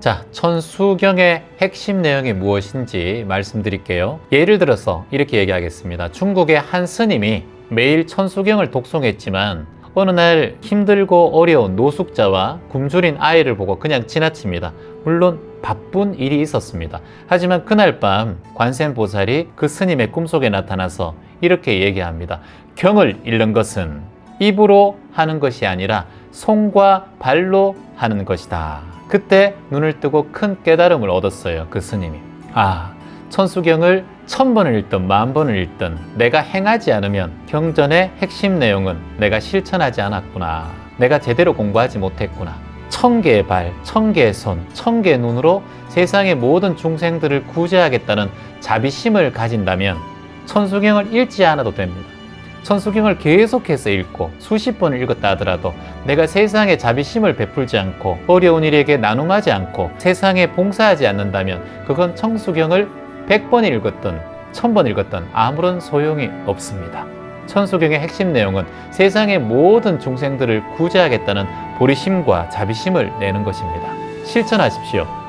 자, 천수경의 핵심 내용이 무엇인지 말씀드릴게요. 예를 들어서 이렇게 얘기하겠습니다. 중국의 한 스님이 매일 천수경을 독송했지만 어느 날 힘들고 어려운 노숙자와 굶주린 아이를 보고 그냥 지나칩니다. 물론 바쁜 일이 있었습니다. 하지만 그날 밤 관세음보살이 그 스님의 꿈속에 나타나서 이렇게 얘기합니다. 경을 읽는 것은 입으로 하는 것이 아니라 손과 발로 하는 것이다. 그때 눈을 뜨고 큰 깨달음을 얻었어요. 그 스님이. 아, 천수경을 천 번을 읽든 만 번을 읽든 내가 행하지 않으면 경전의 핵심 내용은 내가 실천하지 않았구나. 내가 제대로 공부하지 못했구나. 천 개의 발, 천 개의 손, 천 개의 눈으로 세상의 모든 중생들을 구제하겠다는 자비심을 가진다면 천수경을 읽지 않아도 됩니다. 천수경을 계속해서 읽고 수십 번을 읽었다 하더라도 내가 세상에 자비심을 베풀지 않고 어려운 이에게 나눔하지 않고 세상에 봉사하지 않는다면 그건 천수경을 100번 읽었든 1000번 읽었든 아무런 소용이 없습니다. 천수경의 핵심 내용은 세상의 모든 중생들을 구제하겠다는 보리심과 자비심을 내는 것입니다. 실천하십시오.